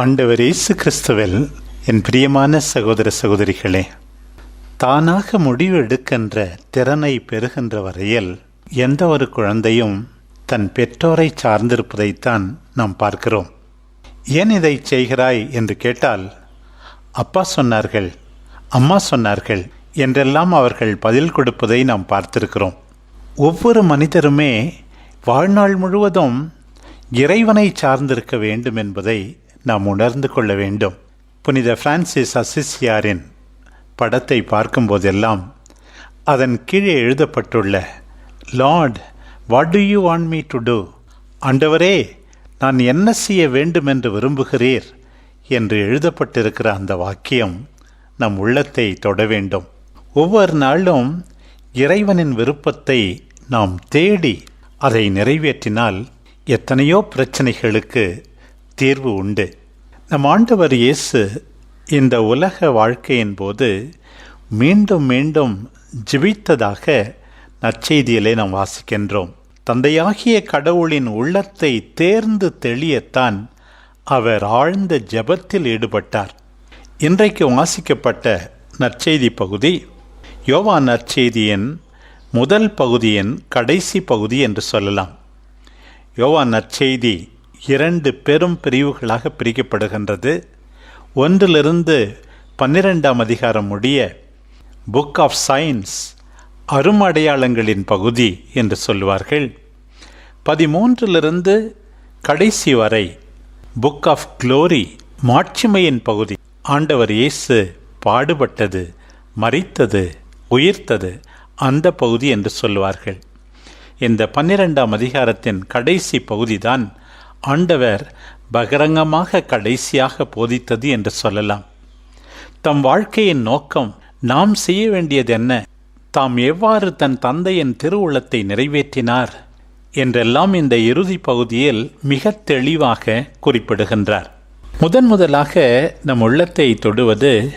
ஆண்டவர் இயேசு கிறிஸ்துவில் என் பிரியமான சகோதர சகோதரிகளே தானாக முடிவு எடுக்கின்ற திறனை பெறுகின்ற வரையில் எந்த ஒரு குழந்தையும் தன் பெற்றோரை சார்ந்திருப்பதைத்தான் நாம் பார்க்கிறோம். ஏன் இதை செய்கிறாய் என்று கேட்டால் அப்பா சொன்னார்கள் அம்மா சொன்னார்கள் என்றெல்லாம் அவர்கள் பதில் கொடுப்பதை நாம் பார்த்திருக்கிறோம். ஒவ்வொரு மனிதருமே வாழ்நாள் முழுவதும் இறைவனை சார்ந்திருக்க வேண்டும் என்பதை நாம் உணர்ந்து கொள்ள வேண்டும். புனித பிரான்சிஸ் அசிசியாரின் படத்தை பார்க்கும்போதெல்லாம் அதன் கீழே எழுதப்பட்டுள்ள Lord what do you want me to do ஆண்டவரே நான் என்ன செய்ய வேண்டும் என்று விரும்புகிறீர்? என்று எழுதப்பட்டிருக்கிற அந்த வாக்கியம் நம் உள்ளத்தை தொட வேண்டும். ஒவ்வொரு நாளும் இறைவனின் விருப்பத்தை நாம் தேடி அதை நிறைவேற்றினால் எத்தனையோ பிரச்சனைகளுக்கு தீர்வு உண்டு. நம் ஆண்டவர் இயேசு இந்த உலக வாழ்க்கையின் போது மீண்டும் மீண்டும் ஜிபித்ததாக நற்செய்தியிலே நாம் வாசிக்கின்றோம். தந்தையாகிய கடவுளின் உள்ளத்தை தேர்ந்து தெளியத்தான் அவர் ஆழ்ந்த ஜெபத்தில் ஈடுபட்டார். இன்றைக்கு வாசிக்கப்பட்ட நற்செய்தி பகுதி யோவா நற்செய்தியின் முதல் பகுதியின் கடைசி பகுதி என்று சொல்லலாம். யோவா நற்செய்தி இரண்டு பெரும் பிரிவுகளாக பிரிக்கப்படுகின்றது. ஒன்றிலிருந்து பன்னிரெண்டாம் அதிகாரம் முடிய புக் ஆஃப் சயின்ஸ் அருமடையாளங்களின் பகுதி என்று சொல்வார்கள் பதிமூன்றிலிருந்து கடைசி வரை புக் ஆஃப் க்ளோரி மாட்சிமையின் பகுதி. ஆண்டவர் இயேசு பாடுபட்டது மறித்தது உயிர்த்தது அந்த பகுதி என்று சொல்வார்கள் இந்த பன்னிரெண்டாம் அதிகாரத்தின் கடைசி பகுதிதான் ஆண்டவர் பகிரங்கமாக கடைசியாக போதித்தது என்று சொல்லலாம். தம் வாழ்க்கையின் நோக்கம் நாம் செய்ய வேண்டியது என்ன? தாம் எவ்வாறு தன் தந்தையின் திருவுள்ளத்தை நிறைவேற்றினார்? என்றெல்லாம் இந்த இறுதி பகுதியில் மிக தெளிவாக குறிப்பிடுகின்றார். முதன் முதலாக நம் உள்ளத்தை தொடுவது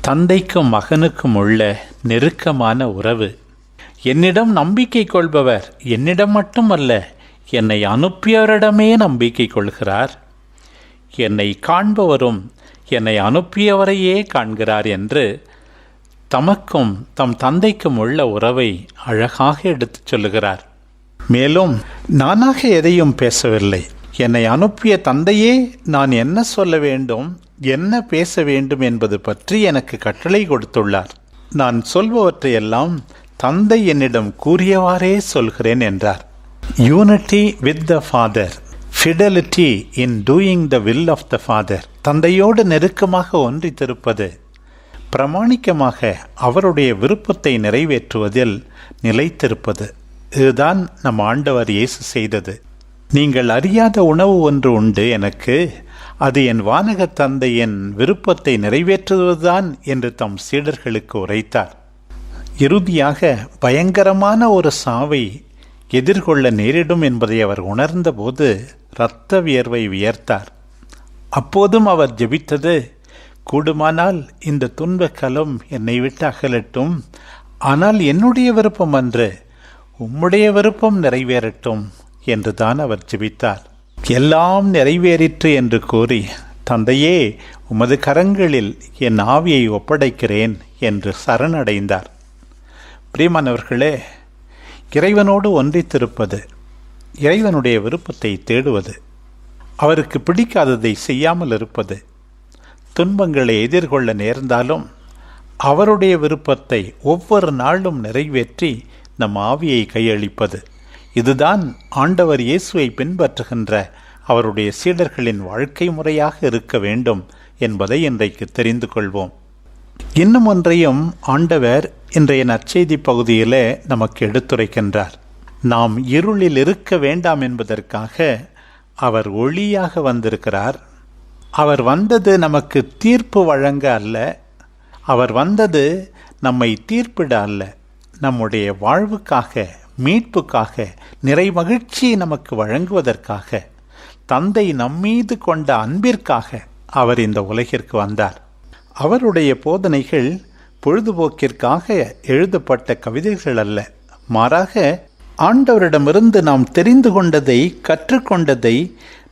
தந்தைக்கும் மகனுக்கும் உள்ள நெருக்கமான உறவு. என்னிடம் நம்பிக்கை கொள்பவர் என்னிடம் மட்டுமல்ல என்னை அனுப்பியவரிடமே நம்பிக்கை கொள்கிறார். என்னை காண்பவரும் என்னை அனுப்பியவரையே காண்கிறார் என்று தமக்கும் தம் தந்தைக்கும் உள்ள உறவை அழகாக எடுத்துச் சொல்லுகிறார். மேலும் நானாக எதையும் பேசவில்லை. என்னை அனுப்பிய தந்தையே நான் என்ன சொல்ல வேண்டும் என்ன பேச வேண்டும் என்பது பற்றி எனக்கு கட்டளை கொடுத்துள்ளார். நான் சொல்பவற்றையெல்லாம் தந்தை என்னிடம் கூறியவாறே சொல்கிறேன் என்றார். Unity with the Father fidelity in doing the will of the Father தந்தையோடு நெருக்கமாக ஒன்றித்திருப்பது பிரமாணிக்கமாக அவருடைய விருப்பத்தை நிறைவேற்றுவதில் நிலைத்திருப்பது. இதுதான் நம் ஆண்டவர் இயேசு செய்தது. நீங்கள் அறியாத உணவு ஒன்று உண்டு எனக்கு அது என் வானக தந்தையின் விருப்பத்தை நிறைவேற்றுவதுதான் என்று தம் சீடர்களுக்கு உரைத்தார். இறுதியாக பயங்கரமான ஒரு சாவை எதிர்கொள்ள நேரிடும் என்பதை அவர் உணர்ந்தபோது இரத்த வியர்வை வியர்த்தார். அப்போதும் அவர் ஜெபித்தது கூடுமானால் இந்த துன்ப கலம் என்னை விட்டு அகலட்டும். ஆனால் என்னுடைய விருப்பம் அன்று உம்முடைய விருப்பம் நிறைவேறட்டும் என்றுதான் அவர் ஜெபித்தார். எல்லாம் நிறைவேறிற்று என்று கூறி தந்தையே உமது கரங்களில் என் ஆவியை ஒப்படைக்கிறேன் என்று சரணடைந்தார். பிரியமானவர்களே இறைவனோடு ஒன்றித்திருப்பது இறைவனுடைய விருப்பத்தை தேடுவது அவருக்கு பிடிக்காததை செய்யாமல் இருப்பது துன்பங்களை எதிர்கொள்ள நேர்ந்தாலும் அவருடைய விருப்பத்தை ஒவ்வொரு நாளும் நிறைவேற்றி நம் ஆவியை கையளிப்பது. இதுதான் ஆண்டவர் இயேசுவை பின்பற்றுகின்ற அவருடைய சீடர்களின் வாழ்க்கை முறையாக இருக்க வேண்டும் என்பதை இன்றைக்கு தெரிந்து கொள்வோம். இன்னும் ஒன்றையும் ஆண்டவர் இன்றைய நற்செய்தி பகுதியிலே நமக்கு எடுத்துரைக்கின்றார். நாம் இருளில் இருக்க வேண்டாம் என்பதற்காக அவர் ஒளியாக வந்திருக்கிறார். அவர் வந்தது நமக்கு தீர்ப்பு வழங்க அல்ல. அவர் வந்தது நம்மை தீர்ப்பிட அல்ல. நம்முடைய வாழ்வுக்காக மீட்புக்காக நிறை மகிழ்ச்சியை நமக்கு வழங்குவதற்காக தந்தை நம்மீது கொண்ட அன்பிற்காக அவர் இந்த உலகிற்கு வந்தார். அவருடைய போதனைகள் பொழுதுபோக்கிற்காக எழுதப்பட்ட கவிதைகள் அல்ல மாறாக ஆண்டவரிடமிருந்து நாம் தெரிந்து கொண்டதை கற்றுக்கொண்டதை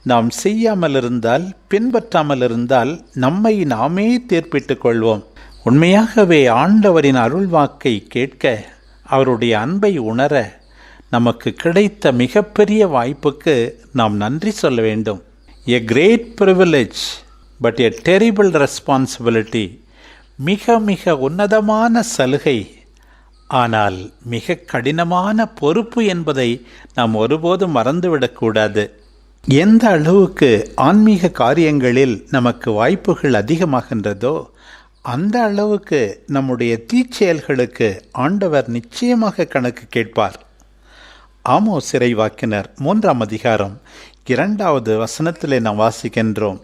நாம் செய்யாமல் இருந்தால் பின்பற்றாமல் இருந்தால் நம்மை நாமே தீர்ப்பிட்டுக் கொள்வோம். உண்மையாகவே ஆண்டவரின் அருள்வாக்கை கேட்க அவருடைய அன்பை உணர நமக்கு கிடைத்த மிகப்பெரிய வாய்ப்புக்கு நாம் நன்றி சொல்ல வேண்டும். A great privilege but a terrible responsibility மிக மிக உன்னதமான சலுகை. ஆனால் மிக கடினமான பொறுப்பு என்பதை நாம் ஒருபோதும் மறந்துவிடக்கூடாது எந்த அளவுக்கு ஆன்மீக காரியங்களில் நமக்கு வாய்ப்புகள் அதிகமாகின்றதோ அந்த அளவுக்கு நம்முடைய தீச்செயல்களுக்கு ஆண்டவர் நிச்சயமாக கணக்கு கேட்பார். ஆமோ சிறை வாக்கினர் மூன்றாம் அதிகாரம் இரண்டாவது வசனத்திலே நாம் வாசிக்கின்றோம்.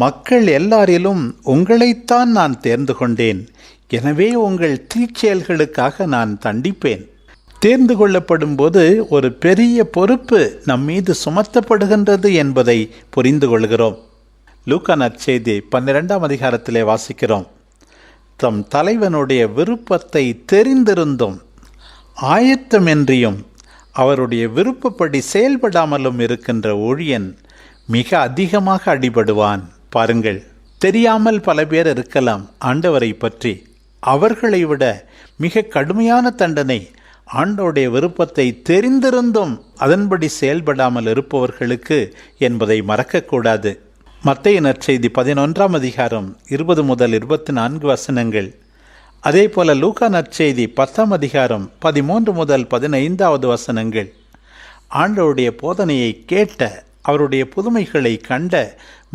மக்கள் எல்லாரிலும் உங்களைத்தான் நான் தேர்ந்து கொண்டேன். எனவே உங்கள் தீச்செயல்களுக்காக நான் தண்டிப்பேன். தேர்ந்து கொள்ளப்படும் போது ஒரு பெரிய பொறுப்பு நம் மீது சுமத்தப்படுகின்றது என்பதை புரிந்து கொள்கிறோம். லூக்கா நற்செய்தி பன்னிரெண்டாம் அதிகாரத்திலே வாசிக்கிறோம். தம் தலைவனுடைய விருப்பத்தை தெரிந்திருந்தும் ஆயத்தமின்றியும் அவருடைய விருப்பப்படி செயல்படாமலும் இருக்கின்ற ஊழியன் மிக அதிகமாக அடிபடுவான். பாருங்கள். தெரியாமல் பல பேர் இருக்கலாம் ஆண்டவரை பற்றி. அவர்களை விட மிக கடுமையான தண்டனை ஆண்டோடைய விருப்பத்தை தெரிந்திருந்தும் அதன்படி செயல்படாமல் இருப்பவர்களுக்கு என்பதை மறக்கக்கூடாது. மத்திய நற்செய்தி பதினொன்றாம் அதிகாரம் இருபது முதல் இருபத்தி நான்கு வசனங்கள். அதே போல லூகா நற்செய்தி பத்தாம் அதிகாரம் பதிமூன்று முதல் பதினைந்தாவது வசனங்கள். ஆண்டவருடைய போதனையை கேட்ட அவருடைய புதுமைகளை கண்ட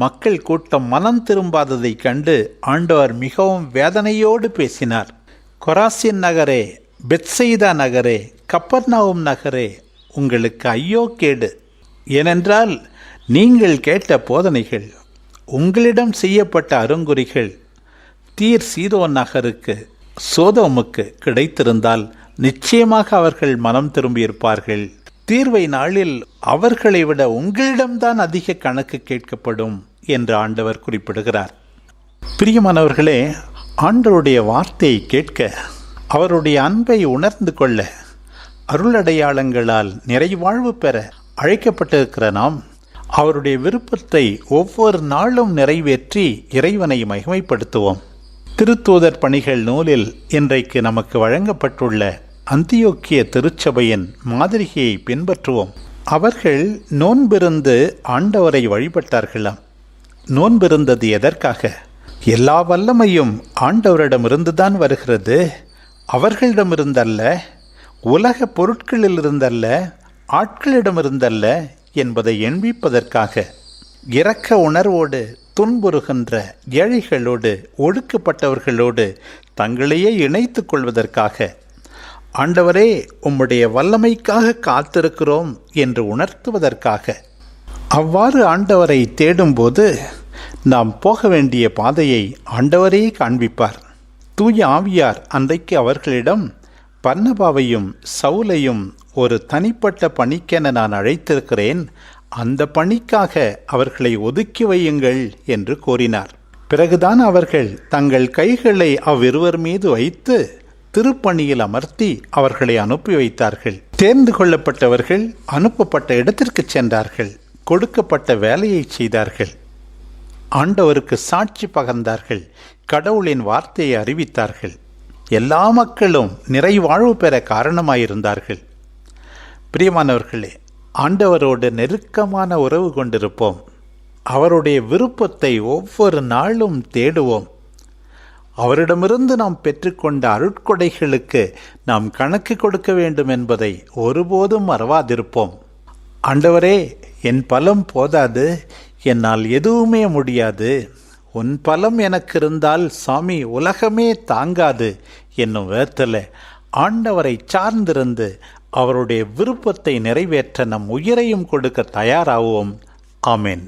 மக்கள் கூட்டம் மனம் திரும்பாததை கண்டு ஆண்டவர் மிகவும் வேதனையோடு பேசினார். கொராசின் நகரே பெத்செய்தா நகரே கப்பர்னாவும் நகரே உங்களுக்கு ஐயோ கேடு. ஏனென்றால் நீங்கள் கேட்ட போதனைகள் உங்களிடம் செய்யப்பட்ட அருங்குறிகள் தீர் சீதோ நகருக்கு சோதோமுக்கு கிடைத்திருந்தால் நிச்சயமாக அவர்கள் மனம் திரும்பியிருப்பார்கள். தீர்வை நாளில் அவர்களை விட உங்களிடம்தான் அதிக கணக்கு கேட்கப்படும் என்று ஆண்டவர் குறிப்பிடுகிறார். பிரியமானவர்களே ஆண்டவருடைய வார்த்தையை கேட்க அவருடைய அன்பை உணர்ந்து கொள்ள அருளடையாளங்களால் நிறைவாழ்வு பெற அழைக்கப்பட்டிருக்கிற நாம் அவருடைய விருப்பத்தை ஒவ்வொரு நாளும் நிறைவேற்றி இறைவனை மகிமைப்படுத்துவோம். திருத்தூதர் பணிகள் நூலில் இன்றைக்கு நமக்கு வழங்கப்பட்டுள்ள அந்தியோக்கிய திருச்சபையின் மாதிரிகையை பின்பற்றுவோம். அவர்கள் நோன்பிருந்து ஆண்டவரை வழிபட்டார்களாம். நோன்பிருந்தது எதற்காக? எல்லா வல்லமையும் ஆண்டவரிடமிருந்துதான் வருகிறது. அவர்களிடமிருந்தல்ல உலக பொருட்களிலிருந்தல்ல ஆட்களிடமிருந்தல்ல என்பதை எண்பிப்பதற்காக. இரக்க உணர்வோடு துன்புறுகின்ற ஏழைகளோடு ஒடுக்கப்பட்டவர்களோடு தங்களையே இணைத்துக் கொள்வதற்காக. ஆண்டவரே உம்முடைய வல்லமைக்காக காத்திருக்கிறோம் என்று உணர்த்துவதற்காக. அவ்வாறு ஆண்டவரை தேடும்போது நாம் போக வேண்டிய பாதையை ஆண்டவரே காண்பிப்பார். தூய ஆவியார் அன்றைக்கு அவர்களிடம் பர்ணபாவையும் சவுலையும் ஒரு தனிப்பட்ட பணிக்கென நான் அழைத்திருக்கிறேன் அந்த பணிக்காக அவர்களை ஒதுக்கி வையுங்கள் என்று கூறினார். பிறகுதான் அவர்கள் தங்கள் கைகளை அவ்விருவர் மீது வைத்து திருப்பணியில் அமர்த்தி அவர்களை அனுப்பி வைத்தார்கள். தேர்ந்து கொள்ளப்பட்டவர்கள் அனுப்பப்பட்ட இடத்திற்கு சென்றார்கள். கொடுக்கப்பட்ட வேலையை செய்தார்கள். ஆண்டவருக்கு சாட்சி பகர்ந்தார்கள். கடவுளின் வார்த்தையை அறிவித்தார்கள். எல்லா மக்களும் நிறைவாழ்வு பெற காரணமாயிருந்தார்கள். பிரியமானவர்களே ஆண்டவரோடு நெருக்கமான உறவு கொண்டிருப்போம். அவருடைய விருப்பத்தை ஒவ்வொரு நாளும் தேடுவோம். அவரிடமிருந்து நாம் பெற்றுக்கொண்ட அருட்கொடைகளுக்கு நாம் கணக்கு கொடுக்க வேண்டும் என்பதை ஒருபோதும் மறவாதிருப்போம். ஆண்டவரே என் பலம் போதாது என்னால் எதுவுமே முடியாது. உன் பலம் எனக்கு இருந்தால் சாமி உலகமே தாங்காது என்னும் வேர்த்தல ஆண்டவரை சார்ந்திருந்து அவருடைய விருப்பத்தை நிறைவேற்ற நம் உயிரையும் கொடுக்க தயாராகுவோம். ஆமேன்.